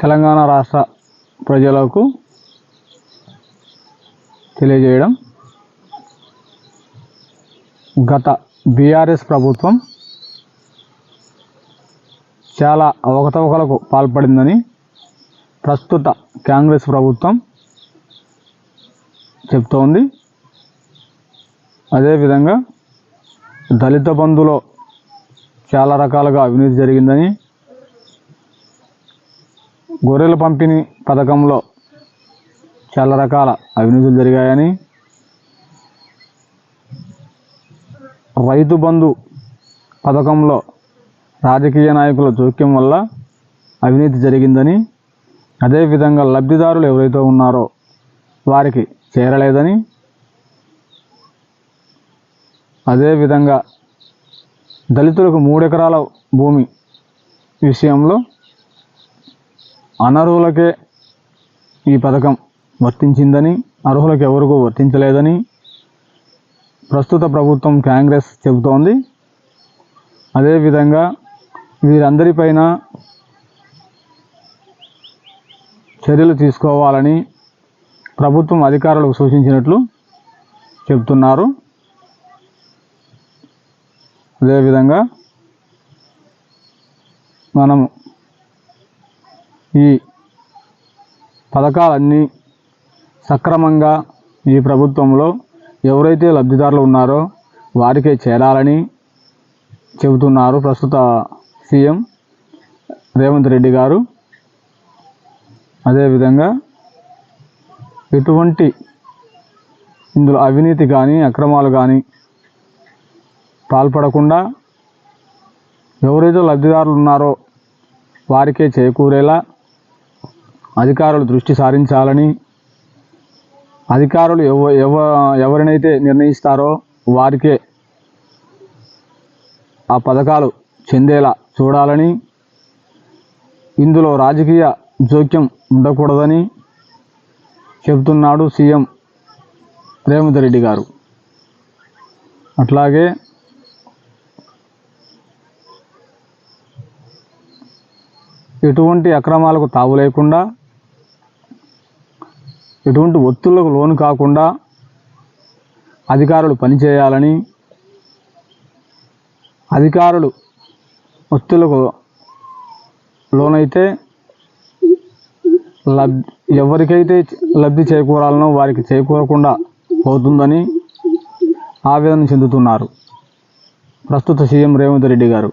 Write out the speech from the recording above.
తెలంగాణ రాష్ట్ర ప్రజలకు తెలియజేయడం గత బీఆర్ఎస్ ప్రభుత్వం చాలా అవకతవకలకు పాల్పడిందని ప్రస్తుత కాంగ్రెస్ ప్రభుత్వం చెప్తోంది. అదేవిధంగా దళిత బంధులో చాలా రకాలుగా అవినీతి జరిగిందని గొర్రెల పంపిణీ పథకంలో చాలా రకాల అవినీతులు జరిగాయని రైతు బంధు పథకంలో రాజకీయ నాయకుల జోక్యం వల్ల అవినీతి జరిగిందని అదేవిధంగా లబ్ధిదారులు ఎవరైతే ఉన్నారో వారికి చేరలేదని అదేవిధంగా దళితులకు మూడెకరాల భూమి విషయంలో అనర్హులకే ఈ పథకం వర్తించిందని అర్హులకు ఎవరికూ వర్తించలేదని ప్రస్తుత ప్రభుత్వం కాంగ్రెస్ చెబుతోంది. అదేవిధంగా వీరందరిపైన చర్యలు తీసుకోవాలని ప్రభుత్వం అధికారులకు సూచించినట్లు చెబుతున్నారు. అదేవిధంగా మనం ఈ పథకాలన్నీ సక్రమంగా ఈ ప్రభుత్వంలో ఎవరైతే లబ్ధిదారులు ఉన్నారో వారికే చేరాలని చెబుతున్నారు ప్రస్తుత సీఎం రేవంత్ రెడ్డి గారు. అదేవిధంగా ఎటువంటి ఇందులో అవినీతి కానీ అక్రమాలు కానీ పాల్పడకుండా ఎవరైతే లబ్ధిదారులు ఉన్నారో వారికే చేకూరేలా అధికారులు దృష్టి సారించాలని అధికారులు ఎవ ఎవ ఎవరినైతే నిర్ణయిస్తారో వారికే ఆ పథకాలు చెందేలా చూడాలని ఇందులో రాజకీయ జోక్యం ఉండకూడదని చెబుతున్నాడు సీఎం రేవంత్ రెడ్డి గారు. అట్లాగే ఎటువంటి అక్రమాలకు తావు లేకుండా ఎటువంటి ఒత్తులకు లోను కాకుండా అధికారులు పనిచేయాలని అధికారులు ఒత్తులకు లోనైతే లబ్ ఎవరికైతే లబ్ధి చేకూరాలనో వారికి చేకూరకుండా పోతుందని ఆవేదన చెందుతున్నారు. ప్రస్తుత సీఎం రేవంత్ రెడ్డి గారు.